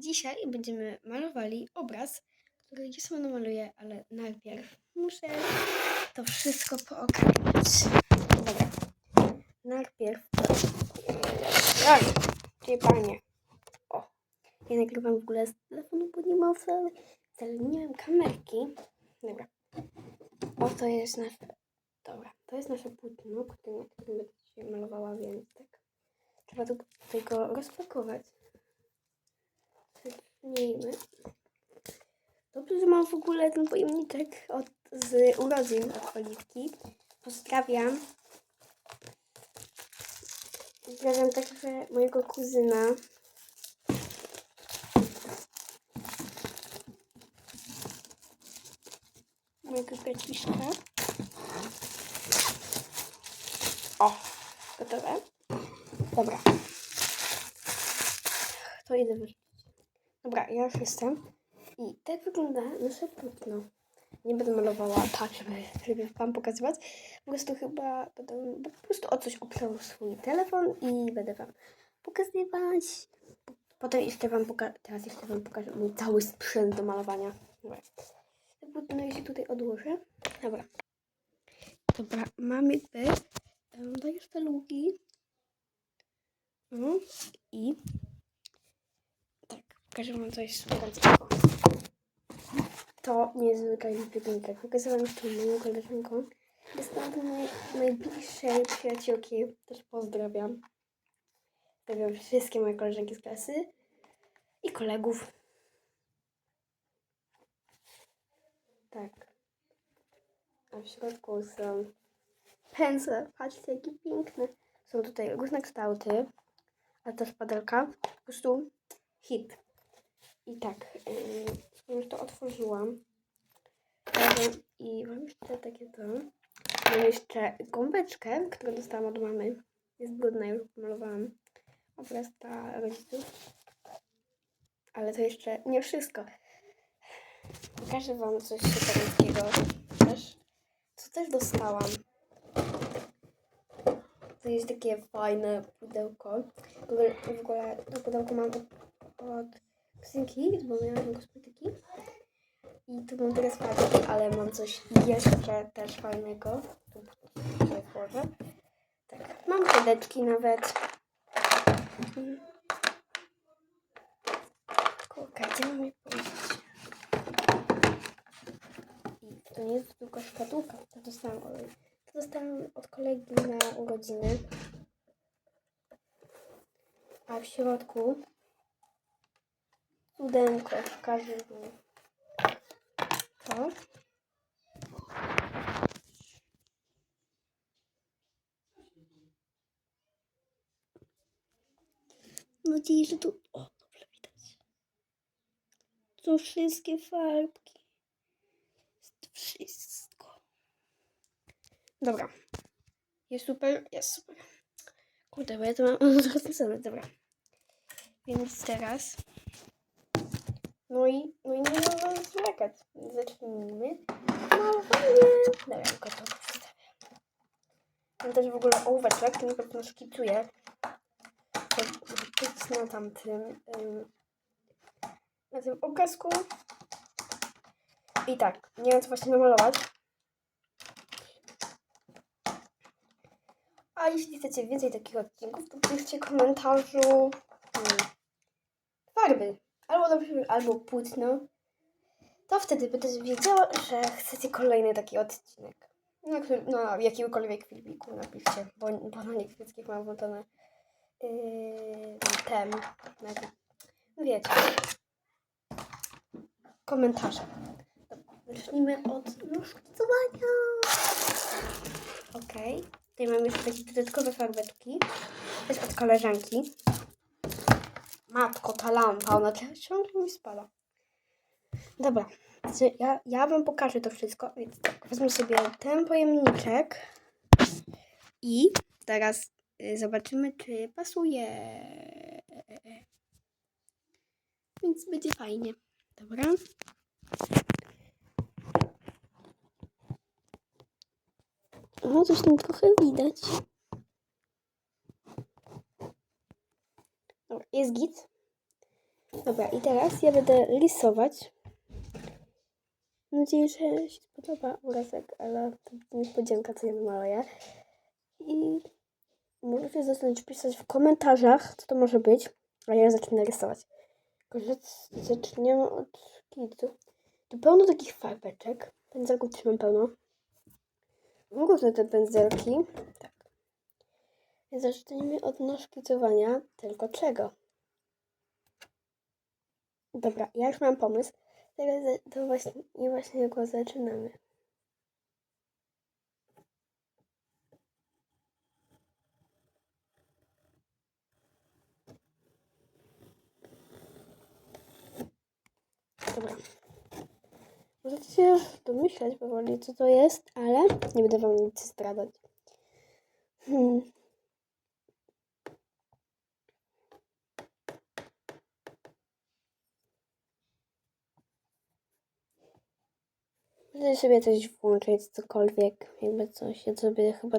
Dzisiaj będziemy malowali obraz, który gdzieś sama namaluję, ale najpierw muszę to wszystko pookrąglić. Dobra. Najpierw... Oj, gdzie panie? O, ja nagrywam w ogóle z telefonu, bo nie mam wcale, wcale nie mam kamerki. Dobra. O, to jest nasze... Dobra, to jest nasze płótno, którym, będę dzisiaj malowała, więc tak. Trzeba tutaj go rozpakować. Zacznijmy. Dobrze, że mam w ogóle ten pojemniczek od, z urodzin od Oliwki. Pozdrawiam. Pozdrawiam także mojego kuzyna. Mojego braciszka. O, gotowe? Dobra. To idę wyrzucić. Dobra, ja już jestem. I tak wygląda nasze płótno. Nie będę malowała tak, żeby, żeby wam pokazywać. Po prostu chyba będę po prostu o coś oprzał swój telefon i będę wam pokazywać. Potem jeszcze wam pokażę, teraz jeszcze wam pokażę mój cały sprzęt do malowania. Dobra. To ja się tutaj odłożę. Dobra. Dobra, mamy um, dajesz te luki. Mhm. I tak, pokażę wam coś superanckiego. To niezwykle pięknik. Pokazałam już to moją koleżanką. Dostałam do mojej najbliższej przyjaciółki. Też pozdrawiam. Pozdrawiam wszystkie moje koleżanki z klasy i kolegów. Tak. A w środku są pędzle. Patrzcie, jakie piękne. Są tutaj różne kształty, a też padelka. Po prostu hit. I tak, yy, już to otworzyłam. I mam jeszcze takie to. Mam jeszcze gąbeczkę, którą dostałam od mamy. Jest brudna, już pomalowałam. Obraz dla rodziców. Ale to jeszcze nie wszystko. Pokażę wam coś superanckiego też. Co też dostałam. To jest takie fajne pudełko. W ogóle, w ogóle to pudełko mam od, od Kosynki, bo miałam kosmetyki. I tu mam teraz paczki, ale mam coś jeszcze też fajnego. Tu tutaj. Tak, mam kredeczki nawet. Kurka, gdzie mam je? I to nie jest tylko szkatułka, to dostałam to dostałam od kolegi na urodziny. A w środku Pudełko, pokażę wam. To. Mam nadzieję, że tu... O, dobrze widać. Są wszystkie farbki. Jest wszystko. Dobra. Jest super, jest super. Kurde, bo ja to mam zrozumiane. Dobra. Więc teraz... No i, no i nie można zwlekać. Zacznijmy. Malowanie. Dobra, tylko to przedstawiam. Mam też w ogóle ołóweczek, który po prostu szkicuję. Być na tamtym, ym, na tym obrazku. I tak, nie wiem co właśnie namalować. A jeśli chcecie więcej takich odcinków, to piszcie w komentarzu hmm, farby albo dobrze, albo płótno, to wtedy będę wiedziała, że chcecie kolejny taki odcinek. Na, który, na jakimkolwiek filmiku napiszcie, bo, bo na niektórych mam włączone yy, na, wiecie, komentarze. Zacznijmy od szkicowania. Okej, tutaj mam jeszcze takie dodatkowe farbeczki. To jest od koleżanki. Matko, ta lampa, ona ciągle mi spala. Dobra, znaczy ja, ja wam pokażę to wszystko, więc tak, wezmę sobie ten pojemniczek i teraz y, zobaczymy, czy pasuje. Więc będzie fajnie. Dobra. O, coś tam trochę widać. Dobra, jest git. Dobra, i teraz ja będę rysować. Mam nadzieję, że się spodoba obrazek, ale to niespodzianka, co ja. I możecie zacząć pisać w komentarzach, co to może być, a ja zacznę rysować. Zaczniemy od kitu. Tu pełno takich farbeczek. Pędzelków też mam pełno. Różne te pędzelki. Tak. Zacznijmy od naszkicowania tylko czego. Dobra, ja już mam pomysł. Teraz to właśnie, i właśnie go zaczynamy. Dobra. Możecie się już domyślać powoli, co to jest, ale nie będę wam nic zdradzać. Hmm. Możecie sobie coś włączyć, cokolwiek, jakby coś. Ja sobie chyba